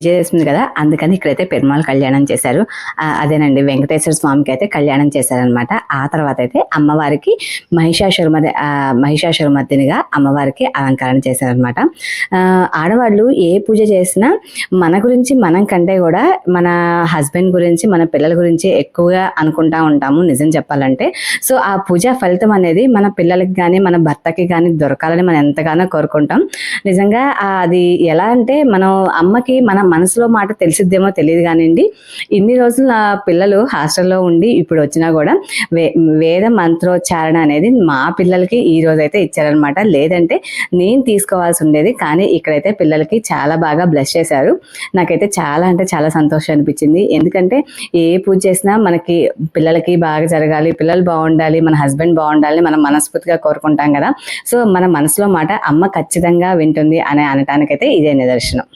విజయదశమి కదా? అందుకని ఇక్కడైతే పెరుమాళ్ కళ్యాణం చేశారు. అదేనండి వెంకటేశ్వర స్వామికి అయితే కళ్యాణం చేశారనమాట ఆ తర్వాత అయితే అమ్మవారికి మహిషాసురమది మహిషాసురమర్దినిగా అమ్మవారికి అలంకరణ చేశారనమాట ఆడవాళ్ళు ఏ పూజ చేసినా మన గురించి మనం కంటే కూడా మన హస్బెండ్ గురించి మన పిల్లల గురించి ఎక్కువగా అనుకుంటా ఉంటాము నిజం చెప్పాలంటే. సో ఆ పూజ ఫలితం అనేది మన పిల్లలకి కానీ మన భర్తకి కానీ దొరకాలని మనం ఎంతగానో కోరుకుంటాం. నిజంగా అది ఎలా అంటే మనం అమ్మకి మన మనసులో మాట తెలిసిద్దేమో తెలియదు కానివ్వండి. ఇన్ని రోజులు నా పిల్లలు హాస్టల్లో ఉండి ఇప్పుడు వచ్చినా కూడా వే వేద మంత్రోచ్చారణ అనేది మా పిల్లలకి ఈ రోజు అయితే ఇచ్చారనమాట లేదంటే నేను తీసుకోవాల్సి ఉండేది కానీ ఇక్కడైతే పిల్లలకి చాలా బాగా బ్లెస్ చేశారు. నాకైతే చాలా అంటే చాలా సంతోషం అనిపించింది. ఎందుకంటే ఏ పూజ చేసినా మనకి పిల్లలకి బాగా జరగాలి పిల్లలు బాగుండాలి మన హస్బెండ్ బాగుండాలి మనం మనస్ఫూర్తిగా కోరుకుంటాం కదా. సో మన మనసులో మాట అమ్మ ఖచ్చితంగా వింటుంది అని అనటానికైతే ఇదే నిదర్శనం.